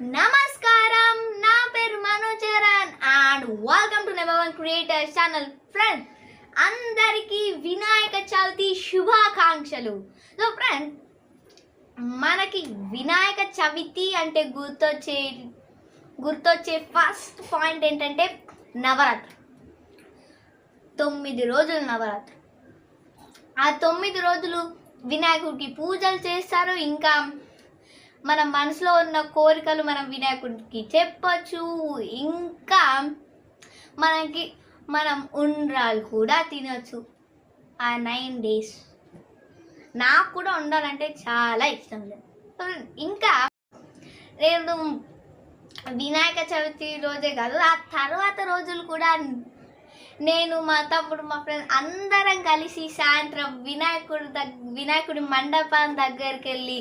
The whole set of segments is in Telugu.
నమస్కారం నా పేరు Manocharan and welcome to number one creator channel friend అందరికీ వినాయక చవితి శుభాకాంక్షలు. సో ఫ్రెండ్ మనకి వినాయక చవితి అంటే గుర్తొచ్చే గుర్తొచ్చే ఫస్ట్ పాయింట్ ఏంటంటే నవరాత్రి. తొమ్మిది రోజులు నవరాత్రి. ఆ తొమ్మిది రోజులు వినాయకుడికి పూజలు చేస్తారు. ఇంకా మన మనసులో ఉన్న కోరికలు మనం వినాయకుడికి చెప్పచ్చు. ఇంకా మనకి మనం ఉండ్రాలు కూడా తినచ్చు. ఆ నైన్ డేస్. నాకు కూడా ఉండాలంటే చాలా ఇష్టం లేదు. ఇంకా నేను వినాయక చవితి రోజే కాదు ఆ తర్వాత రోజులు కూడా నేను మా తమ్ముడు మా ఫ్రెండ్ అందరం కలిసి సాయంత్రం వినాయకుడి దగ్గ వినాయకుడి మండపం దగ్గరికి వెళ్ళి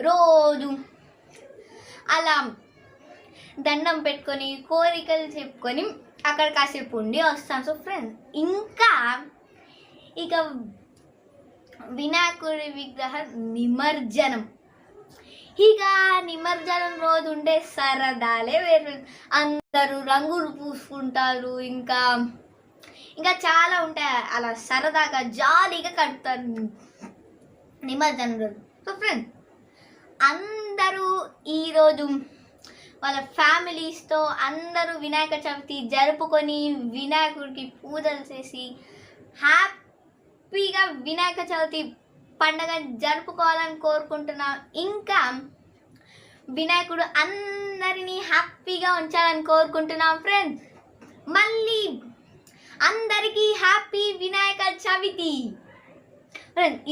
రోజు. అలా దండం పెట్టుకొని కోరికలు చెప్పుకొని అక్కడ కాసేపు ఉండి వస్తాం. సో ఫ్రెండ్ ఇంకా ఇక వినాయకుడి విగ్రహ నిమజ్జనం. ఇక నిమజ్జనం రోజు ఉండే సరదాలే వేరు. అందరూ రంగులు పూసుకుంటారు. ఇంకా ఇంకా చాలా ఉంటాయి. అలా సరదాగా జాలీగా కడతారు నిమజ్జనం రోజు. సో ఫ్రెండ్ అందరూ ఈరోజు వాళ్ళ ఫ్యామిలీస్తో అందరూ వినాయక చవితి జరుపుకొని వినాయకుడికి పూజలు చేసి హ్యాపీగా వినాయక చవితి పండగ జరుపుకోవాలని కోరుకుంటున్నాం. ఇంకా వినాయకుడు అందరినీ హ్యాపీగా ఉంచాలని కోరుకుంటున్నాం ఫ్రెండ్స్. మళ్ళీ అందరికీ హ్యాపీ వినాయక చవితి.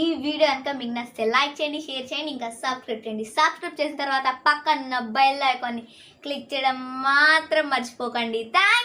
ఈ వీడియో కనుక మీకు నచ్చితే లైక్ చేయండి షేర్ చేయండి ఇంకా సబ్స్క్రైబ్ చేయండి. సబ్స్క్రైబ్ చేసిన తర్వాత పక్కన బెల్ ఐకాన్ని క్లిక్ చేయడం మాత్రం మర్చిపోకండి. థ్యాంక్